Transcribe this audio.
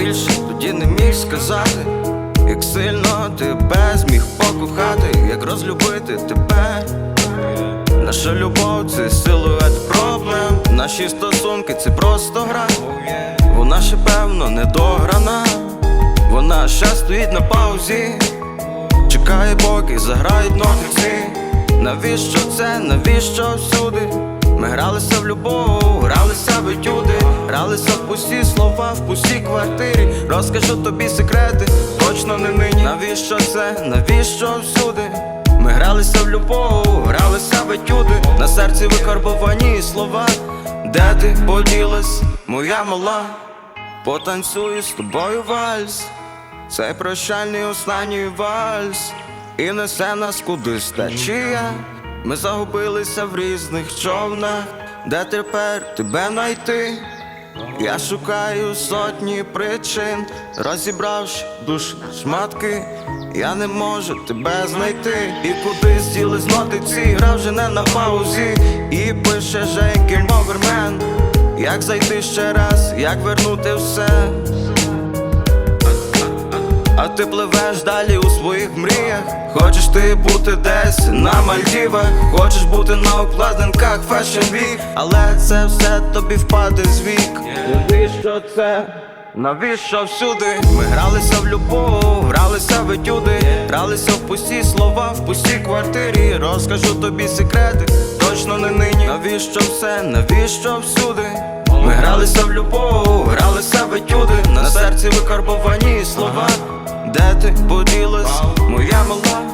більше тоді не міг сказати, як сильно тебе зміг покохати, як розлюбити тебе. Наша любов це силует проблем. Наші стосунки це просто гра. Вона ще певно не дограна. Вона ще стоїть на паузі. Чекає, поки заграють нотиці. Навіщо це, навіщо всюди? Ми гралися в любов, гралися в етюди, гралися в пусті слова, в пустій квартирі. Розкажу тобі секрети, точно не нині. Навіщо це, навіщо всюди? Ми гралися в любов, гралися в етюди, на серці викарбовані слова. Де ти поділась, моя мала? Потанцюю з тобою вальс. Цей прощальний останній вальс І несе нас кудись течія Ми загубилися в різних човнах, де тепер тебе найти? Я шукаю сотні причин, розібравши душ шматки, я не можу тебе знайти. І куди зділись нотиці, гра вже не на паузі, і пише Жейкін Мовермен Як зайти ще раз, як вернути все? Ти пливеш далі у своїх мріях. Хочеш ти бути десь на Мальдівах, хочеш бути на обкладинках Fashion Week Але це все тобі впаде з вік. Навіщо це? Навіщо всюди? Ми гралися в любов, гралися в етюди, гралися в пусті слова, в пустій квартирі. Розкажу тобі секрети, точно не нині. Навіщо все? Навіщо всюди? Ми гралися в любов, гралися ти поділась, моя мала.